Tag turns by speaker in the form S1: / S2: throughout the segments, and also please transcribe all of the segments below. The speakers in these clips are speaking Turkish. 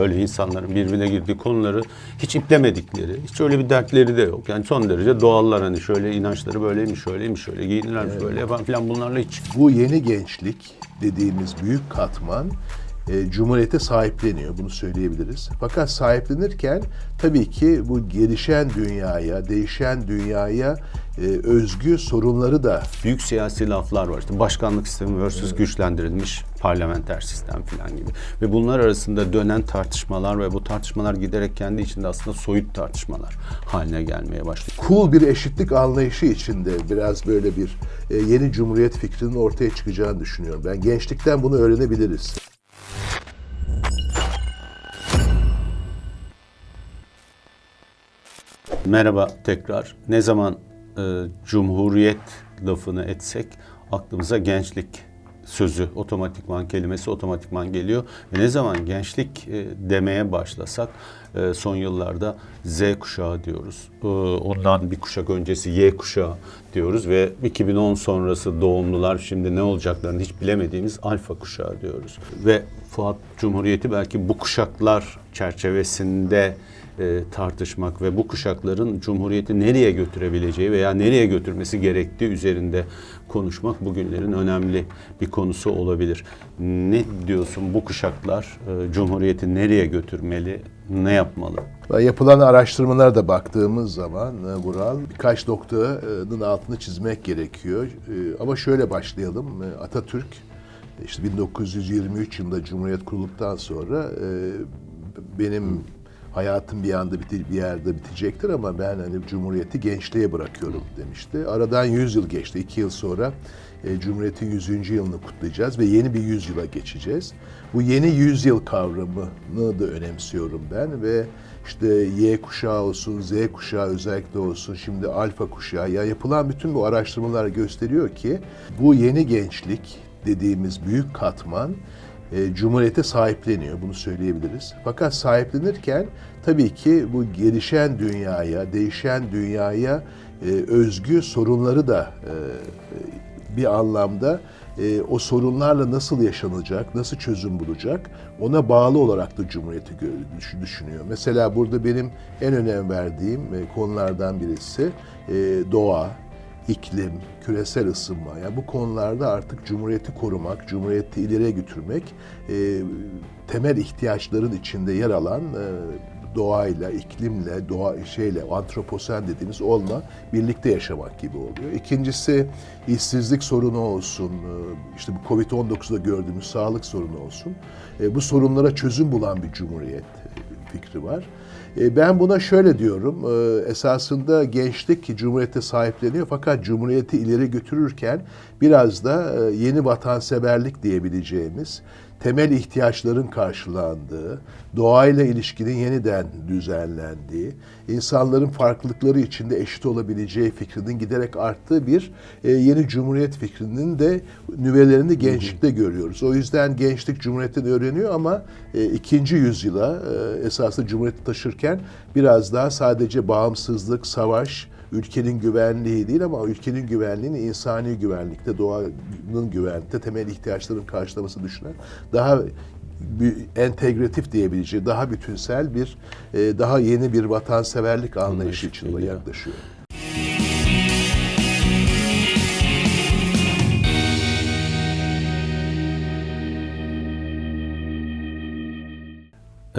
S1: böyle insanların birbirine girdiği konuları hiç iplemedikleri, hiç öyle bir dertleri de yok. Yani son derece doğallar hani şöyle inançları böyleymiş, şöyleymiş, şöyle giyinirlermiş, böyle yapan falan bunlarla hiç
S2: Bu yeni gençlik dediğimiz büyük katman e, Cumhuriyete sahipleniyor. Bunu söyleyebiliriz. Fakat sahiplenirken tabii ki bu gelişen dünyaya, değişen dünyaya e, özgü sorunları da
S1: büyük siyasi laflar var. İşte başkanlık sistemi versus güçlendirilmiş parlamenter sistem falan gibi. Ve bunlar arasında dönen tartışmalar ve bu tartışmalar giderek kendi içinde aslında soyut tartışmalar haline gelmeye başlıyor.
S2: cool bir eşitlik anlayışı içinde biraz böyle bir e, yeni cumhuriyet fikrinin ortaya çıkacağını düşünüyorum. Ben gençlikten bunu öğrenebiliriz.
S1: Merhaba tekrar. Ne zaman e, cumhuriyet lafını etsek aklımıza gençlik sözü otomatikman kelimesi otomatikman geliyor. Ve ne zaman gençlik e, demeye başlasak e, son yıllarda Z kuşağı diyoruz. E, ondan bir kuşak öncesi Y kuşağı diyoruz ve 2010 sonrası doğumlular şimdi ne olacaklarını hiç bilemediğimiz alfa kuşağı diyoruz. Ve Fuat Cumhuriyeti belki bu kuşaklar çerçevesinde e, tartışmak ve bu kuşakların Cumhuriyeti nereye götürebileceği veya nereye götürmesi gerektiği üzerinde konuşmak bugünlerin önemli bir konusu olabilir. Ne diyorsun bu kuşaklar e, Cumhuriyeti nereye götürmeli, ne yapmalı?
S2: Yapılan araştırmalara da baktığımız zaman e, Vural birkaç noktanın altını çizmek gerekiyor. Ama şöyle başlayalım. Atatürk işte 1923 yılında Cumhuriyet kurulduktan sonra benim hayatım bir anda biti, bir yerde bitecektir ama ben hani Cumhuriyeti gençliğe bırakıyorum demişti. Aradan 100 yıl geçti. 2 yıl sonra e, Cumhuriyet'in 100. yılını kutlayacağız ve yeni bir yüzyıla geçeceğiz. Bu yeni yüzyıl kavramını da önemsiyorum ben ve işte Y kuşağı olsun, Z kuşağı özellikle olsun, şimdi alfa kuşağı ya yapılan bütün bu araştırmalar gösteriyor ki bu yeni gençlik dediğimiz büyük katman e, Cumhuriyete sahipleniyor. Bunu söyleyebiliriz. Fakat sahiplenirken tabii ki bu gelişen dünyaya, değişen dünyaya e, özgü sorunları da e, bir anlamda e, o sorunlarla nasıl yaşanacak, nasıl çözüm bulacak ona bağlı olarak da Cumhuriyeti düşünüyor. Mesela burada benim en önem verdiğim e, konulardan birisi e, doğa, iklim, küresel ısınma. Yani bu konularda artık Cumhuriyeti korumak, Cumhuriyeti ileriye götürmek e, temel ihtiyaçların içinde yer alan e, doğayla, iklimle, doğa şeyle, antroposen dediğimiz onunla birlikte yaşamak gibi oluyor. İkincisi işsizlik sorunu olsun, e, işte bu Covid-19'da gördüğümüz sağlık sorunu olsun. E, bu sorunlara çözüm bulan bir cumhuriyet e, fikri var. E, Ben buna şöyle diyorum, e, esasında gençlik Cumhuriyete sahipleniyor fakat Cumhuriyeti ileri götürürken biraz da e, yeni vatanseverlik diyebileceğimiz temel ihtiyaçların karşılandığı, doğayla ilişkinin yeniden düzenlendiği, insanların farklılıkları içinde eşit olabileceği fikrinin giderek arttığı bir e, yeni cumhuriyet fikrinin de nüvelerini gençlikte görüyoruz. O yüzden gençlik cumhuriyetten öğreniyor ama e, ikinci yüzyıla e, esasında cumhuriyeti taşırken biraz daha sadece bağımsızlık, savaş, ülkenin güvenliği değil ama ülkenin güvenliğini insani güvenlikte, doğanın güvenlikte, temel ihtiyaçların karşılaması düşünen daha bir entegratif diyebileceği, daha bütünsel bir, e, daha yeni bir vatanseverlik anlayışı
S1: Anlayış
S2: içinde yaklaşıyor.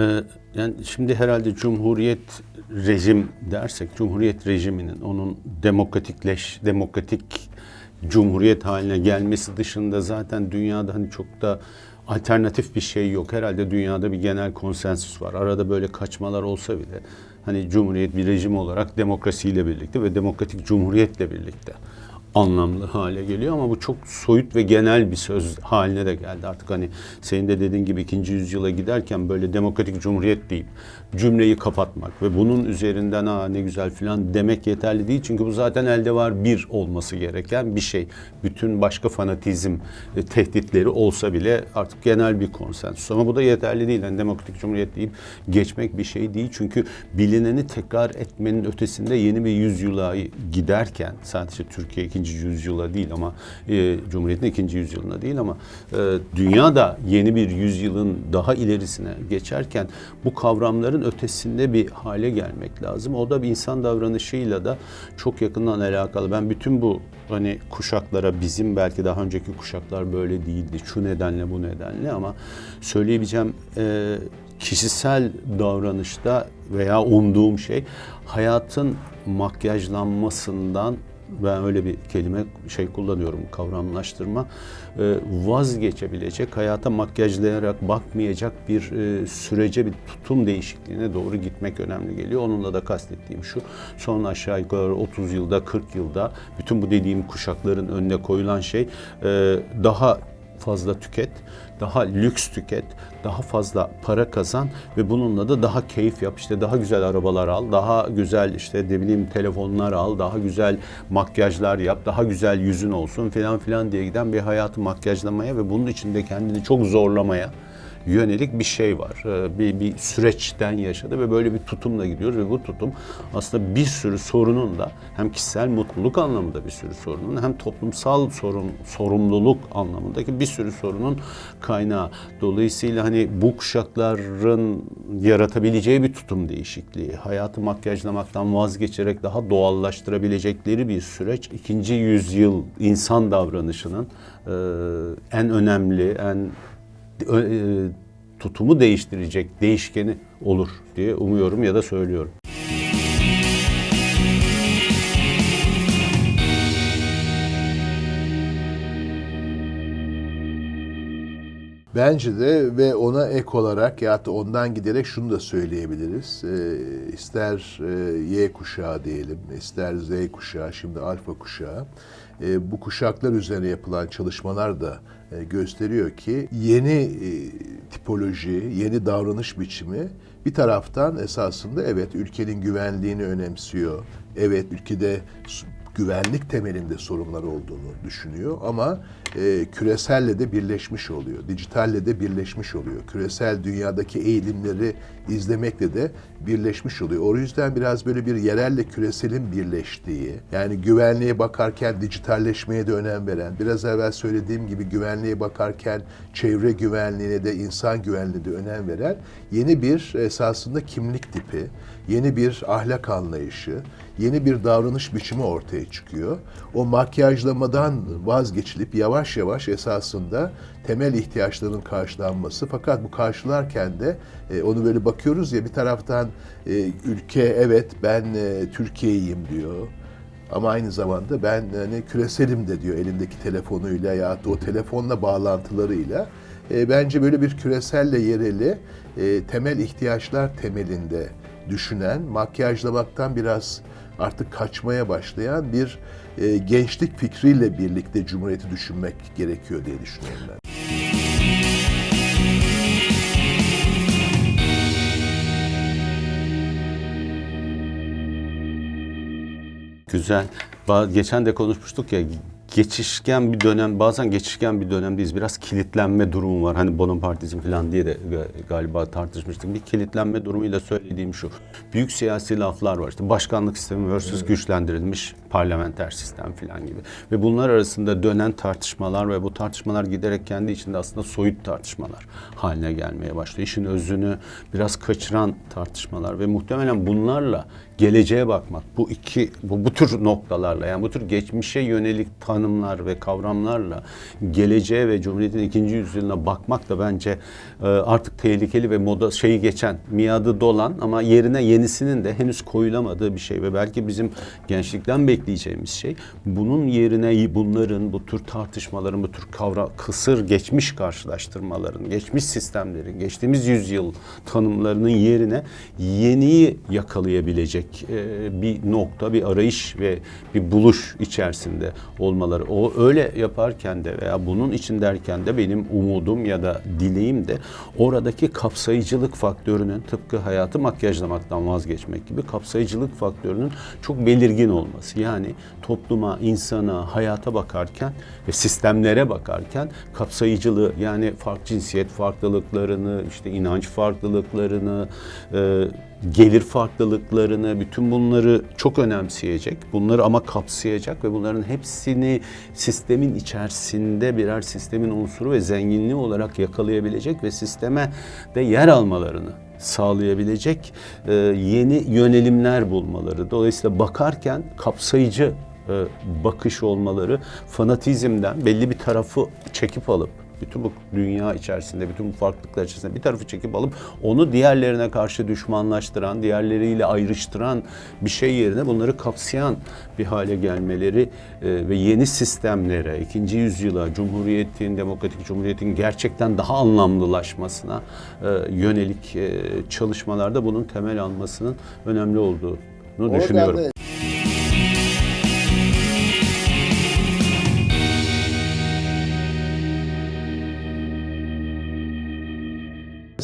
S1: Ee, yani şimdi herhalde Cumhuriyet rejim dersek, Cumhuriyet rejiminin onun demokratikleş, demokratik Cumhuriyet haline gelmesi dışında zaten dünyada hani çok da alternatif bir şey yok. Herhalde dünyada bir genel konsensüs var. Arada böyle kaçmalar olsa bile hani Cumhuriyet bir rejim olarak demokrasiyle birlikte ve demokratik cumhuriyetle birlikte anlamlı hale geliyor ama bu çok soyut ve genel bir söz haline de geldi. Artık hani senin de dediğin gibi ikinci yüzyıla giderken böyle demokratik cumhuriyet deyip cümleyi kapatmak ve bunun üzerinden ha ne güzel filan demek yeterli değil. Çünkü bu zaten elde var bir olması gereken bir şey. Bütün başka fanatizm e, tehditleri olsa bile artık genel bir konsensüs. Ama bu da yeterli değil. Yani demokratik cumhuriyet deyip geçmek bir şey değil. Çünkü bilineni tekrar etmenin ötesinde yeni bir yüzyıla giderken sadece Türkiye 2. ikinci yüzyıla değil ama e, Cumhuriyet'in ikinci yüzyılına değil ama e, dünya da yeni bir yüzyılın daha ilerisine geçerken bu kavramların ötesinde bir hale gelmek lazım. O da bir insan davranışıyla da çok yakından alakalı. Ben bütün bu hani kuşaklara bizim belki daha önceki kuşaklar böyle değildi. Şu nedenle bu nedenle ama söyleyebileceğim e, kişisel davranışta veya umduğum şey hayatın makyajlanmasından ben öyle bir kelime şey kullanıyorum kavramlaştırma e, vazgeçebilecek hayata makyajlayarak bakmayacak bir e, sürece bir tutum değişikliğine doğru gitmek önemli geliyor. Onunla da kastettiğim şu son aşağı yukarı 30 yılda 40 yılda bütün bu dediğim kuşakların önüne koyulan şey e, daha fazla tüket, daha lüks tüket, daha fazla para kazan ve bununla da daha keyif yap. İşte daha güzel arabalar al, daha güzel işte ne bileyim telefonlar al, daha güzel makyajlar yap, daha güzel yüzün olsun filan filan diye giden bir hayatı makyajlamaya ve bunun içinde kendini çok zorlamaya yönelik bir şey var. Ee, Bir, bir süreçten yaşadı ve böyle bir tutumla gidiyoruz ve bu tutum aslında bir sürü sorunun da hem kişisel mutluluk anlamında bir sürü sorunun hem toplumsal sorun sorumluluk anlamındaki bir sürü sorunun kaynağı. Dolayısıyla hani bu kuşakların yaratabileceği bir tutum değişikliği, hayatı makyajlamaktan vazgeçerek daha doğallaştırabilecekleri bir süreç ikinci yüzyıl insan davranışının e, en önemli, en tutumu değiştirecek değişkeni olur diye umuyorum ya da söylüyorum.
S2: Bence de ve ona ek olarak ya da ondan giderek şunu da söyleyebiliriz. Ee, ister e, Y kuşağı diyelim, ister Z kuşağı, şimdi alfa kuşağı. E, bu kuşaklar üzerine yapılan çalışmalar da e, gösteriyor ki yeni e, tipoloji, yeni davranış biçimi bir taraftan esasında evet ülkenin güvenliğini önemsiyor. Evet ülkede güvenlik temelinde sorunlar olduğunu düşünüyor ama e, küreselle de birleşmiş oluyor. Dijitalle de birleşmiş oluyor. Küresel dünyadaki eğilimleri izlemekle de birleşmiş oluyor. O yüzden biraz böyle bir yerelle küreselin birleştiği, yani güvenliğe bakarken dijitalleşmeye de önem veren, biraz evvel söylediğim gibi güvenliğe bakarken çevre güvenliğine de insan güvenliğine de önem veren yeni bir esasında kimlik tipi, yeni bir ahlak anlayışı, yeni bir davranış biçimi ortaya çıkıyor. O makyajlamadan vazgeçilip yavaş yavaş esasında temel ihtiyaçların karşılanması fakat bu karşılarken de e, onu böyle bakıyoruz ya bir taraftan e, ülke evet ben e, Türkiye'yim diyor. Ama aynı zamanda ben hani küreselim de diyor elindeki telefonuyla ya da o telefonla bağlantılarıyla. E, bence böyle bir küreselle yereli e, temel ihtiyaçlar temelinde düşünen, makyajlamaktan biraz artık kaçmaya başlayan bir e, gençlik fikriyle birlikte Cumhuriyeti düşünmek gerekiyor diye düşünüyorum ben.
S1: Güzel. Geçen de konuşmuştuk ya geçişken bir dönem bazen geçişken bir dönemdeyiz. Biraz kilitlenme durumu var. Hani Bonapartizm falan diye de ga- galiba tartışmıştık. Bir kilitlenme durumuyla söylediğim şu. Büyük siyasi laflar var. İşte başkanlık sistemi versus güçlendirilmiş parlamenter sistem falan gibi. Ve bunlar arasında dönen tartışmalar ve bu tartışmalar giderek kendi içinde aslında soyut tartışmalar haline gelmeye başlıyor. İşin özünü biraz kaçıran tartışmalar ve muhtemelen bunlarla geleceğe bakmak bu iki bu, bu tür noktalarla yani bu tür geçmişe yönelik tanımlar ve kavramlarla geleceğe ve Cumhuriyet'in ikinci yüzyılına bakmak da bence e, artık tehlikeli ve moda şeyi geçen miadı dolan ama yerine yenisinin de henüz koyulamadığı bir şey ve belki bizim gençlikten bekleyeceğimiz şey bunun yerine bunların bu tür tartışmaların bu tür kavra kısır geçmiş karşılaştırmaların geçmiş sistemlerin geçtiğimiz yüzyıl tanımlarının yerine yeniyi yakalayabilecek e, bir nokta, bir arayış ve bir buluş içerisinde olmaları. O öyle yaparken de veya bunun için derken de benim umudum ya da dileğim de oradaki kapsayıcılık faktörünün tıpkı hayatı makyajlamaktan vazgeçmek gibi kapsayıcılık faktörünün çok belirgin olması. Yani topluma, insana, hayata bakarken ve sistemlere bakarken kapsayıcılığı yani farklı cinsiyet farklılıklarını, işte inanç farklılıklarını, e, gelir farklılıklarını, bütün bunları çok önemseyecek, bunları ama kapsayacak ve bunların hepsini sistemin içerisinde birer sistemin unsuru ve zenginliği olarak yakalayabilecek ve sisteme de yer almalarını sağlayabilecek e, yeni yönelimler bulmaları. Dolayısıyla bakarken kapsayıcı e, bakış olmaları, fanatizmden belli bir tarafı çekip alıp bütün bu dünya içerisinde, bütün bu farklılıklar içerisinde bir tarafı çekip alıp onu diğerlerine karşı düşmanlaştıran, diğerleriyle ayrıştıran bir şey yerine bunları kapsayan bir hale gelmeleri e, ve yeni sistemlere, ikinci yüzyıla, cumhuriyetin, demokratik cumhuriyetin gerçekten daha anlamlılaşmasına e, yönelik e, çalışmalarda bunun temel almasının önemli olduğunu düşünüyorum.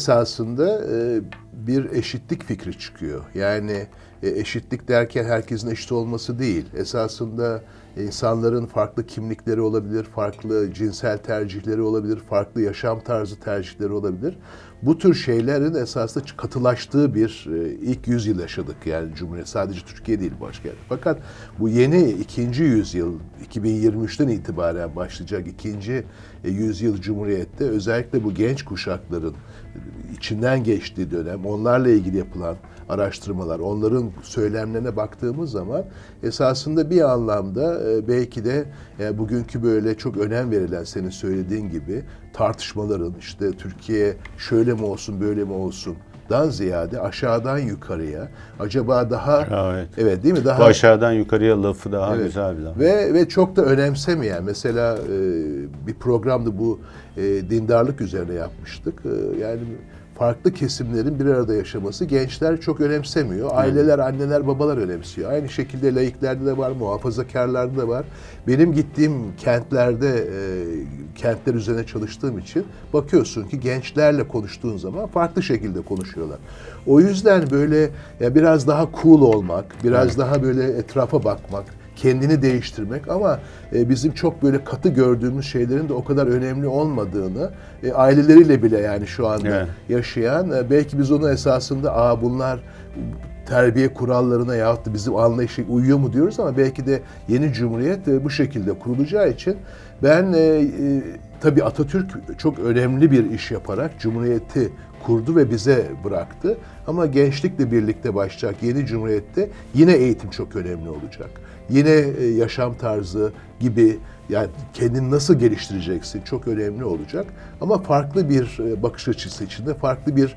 S2: Esasında e, bir eşitlik fikri çıkıyor. Yani e, eşitlik derken herkesin eşit olması değil. Esasında insanların farklı kimlikleri olabilir, farklı cinsel tercihleri olabilir, farklı yaşam tarzı tercihleri olabilir. Bu tür şeylerin esasında katılaştığı bir e, ilk yüzyıl yaşadık yani Cumhuriyet. Sadece Türkiye değil başka yerde. Fakat bu yeni ikinci yüzyıl, 2023'ten itibaren başlayacak ikinci yüzyıl Cumhuriyet'te özellikle bu genç kuşakların içinden geçtiği dönem, onlarla ilgili yapılan araştırmalar, onların söylemlerine baktığımız zaman esasında bir anlamda e, belki de e, bugünkü böyle çok önem verilen senin söylediğin gibi tartışmaların işte Türkiye şöyle mi olsun böyle mi olsun dan ziyade aşağıdan yukarıya acaba daha
S1: Evet.
S2: evet değil mi
S1: Bu
S2: daha
S1: aşağıdan yukarıya lafı daha
S2: Evet.
S1: güzel bir laf.
S2: ve ve çok da önemsemeyen mesela e, bir programda bu e, dindarlık üzerine yapmıştık. E, yani farklı kesimlerin bir arada yaşaması gençler çok önemsemiyor. Aileler, anneler, babalar önemsiyor. Aynı şekilde laiklerde de var, muhafazakarlarda da var. Benim gittiğim kentlerde e, kentler üzerine çalıştığım için bakıyorsun ki gençlerle konuştuğun zaman farklı şekilde konuşuyorlar. O yüzden böyle ya biraz daha cool olmak, biraz daha böyle etrafa bakmak, kendini değiştirmek ama e, bizim çok böyle katı gördüğümüz şeylerin de o kadar önemli olmadığını e, aileleriyle bile yani şu anda
S1: Evet.
S2: yaşayan e, belki biz onu esasında aa bunlar terbiye kurallarına yahut da bizim anlayışa uyuyor mu diyoruz ama belki de yeni cumhuriyet e, bu şekilde kurulacağı için ben e, e, tabii Atatürk çok önemli bir iş yaparak cumhuriyeti kurdu ve bize bıraktı. Ama gençlikle birlikte başlayacak yeni cumhuriyette yine eğitim çok önemli olacak. Yine e, yaşam tarzı gibi yani kendini nasıl geliştireceksin çok önemli olacak. Ama farklı bir e, bakış açısı içinde, farklı bir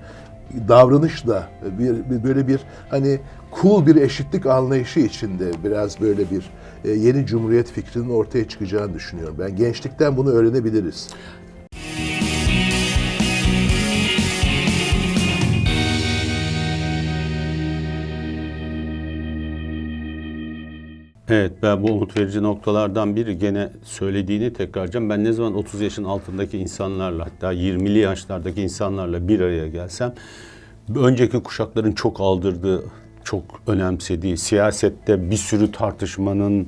S2: davranışla e, bir, bir böyle bir hani cool bir eşitlik anlayışı içinde biraz böyle bir yeni cumhuriyet fikrinin ortaya çıkacağını düşünüyorum. Ben gençlikten bunu öğrenebiliriz.
S1: Evet ben bu umut verici noktalardan biri gene söylediğini tekrarlayacağım. Ben ne zaman 30 yaşın altındaki insanlarla hatta 20'li yaşlardaki insanlarla bir araya gelsem önceki kuşakların çok aldırdığı, çok önemsediği, siyasette bir sürü tartışmanın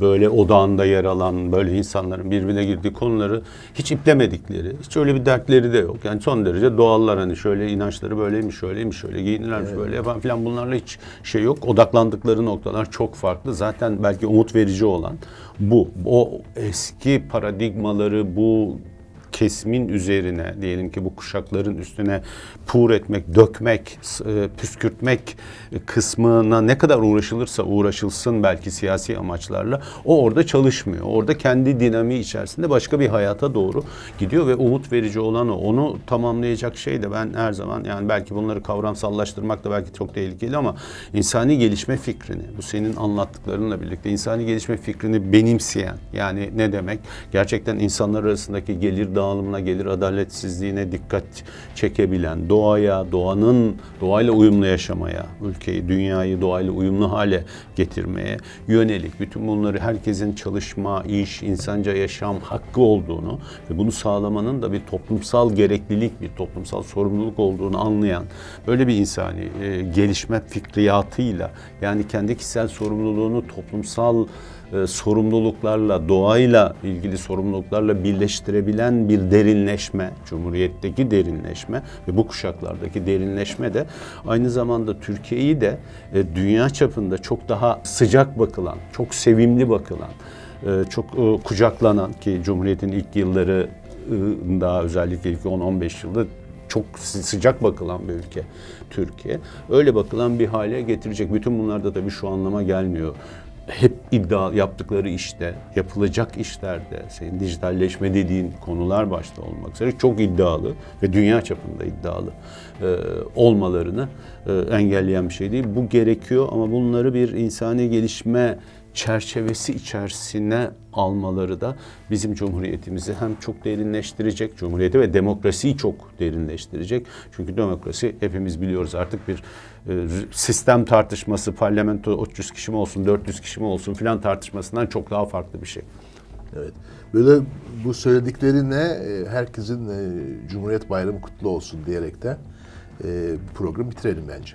S1: böyle odağında yer alan böyle insanların birbirine girdiği konuları hiç iplemedikleri, hiç öyle bir dertleri de yok. Yani son derece doğallar hani şöyle inançları böyleymiş, şöyleymiş, şöyle giyinirlermiş, böyle yapan filan bunlarla hiç şey yok. Odaklandıkları noktalar çok farklı. Zaten belki umut verici olan bu. O eski paradigmaları bu kesimin üzerine diyelim ki bu kuşakların üstüne pur etmek, dökmek, e, püskürtmek kısmına ne kadar uğraşılırsa uğraşılsın belki siyasi amaçlarla o orada çalışmıyor. Orada kendi dinamiği içerisinde başka bir hayata doğru gidiyor ve umut verici olan o. Onu tamamlayacak şey de ben her zaman yani belki bunları kavramsallaştırmak da belki çok tehlikeli ama insani gelişme fikrini bu senin anlattıklarınla birlikte insani gelişme fikrini benimseyen yani ne demek? Gerçekten insanlar arasındaki gelir dağılımına, gelir. Adaletsizliğine dikkat çekebilen, doğaya, doğanın doğayla uyumlu yaşamaya, ülkeyi, dünyayı doğayla uyumlu hale getirmeye yönelik bütün bunları herkesin çalışma, iş, insanca yaşam hakkı olduğunu ve bunu sağlamanın da bir toplumsal gereklilik, bir toplumsal sorumluluk olduğunu anlayan böyle bir insani e, gelişme fikriyatıyla yani kendi kişisel sorumluluğunu toplumsal e, sorumluluklarla, doğayla ilgili sorumluluklarla birleştirebilen bir derinleşme, Cumhuriyet'teki derinleşme ve bu kuşaklardaki derinleşme de aynı zamanda Türkiye'yi de e, dünya çapında çok daha sıcak bakılan, çok sevimli bakılan, e, çok e, kucaklanan ki Cumhuriyet'in ilk yılları daha özellikle ilk 10-15 yılda çok sı- sıcak bakılan bir ülke Türkiye. Öyle bakılan bir hale getirecek. Bütün bunlar da tabii şu anlama gelmiyor. Hep iddia yaptıkları işte, yapılacak işlerde, senin dijitalleşme dediğin konular başta olmak üzere çok iddialı ve dünya çapında iddialı e, olmalarını e, engelleyen bir şey değil. Bu gerekiyor ama bunları bir insani gelişme çerçevesi içerisine almaları da bizim cumhuriyetimizi hem çok derinleştirecek, cumhuriyeti ve demokrasiyi çok derinleştirecek. Çünkü demokrasi hepimiz biliyoruz artık bir e, sistem tartışması, parlamento 300 kişi mi olsun, 400 kişi mi olsun filan tartışmasından çok daha farklı bir şey.
S2: Evet. Böyle bu söylediklerine e, herkesin e, Cumhuriyet Bayramı kutlu olsun diyerekten e, programı bitirelim bence.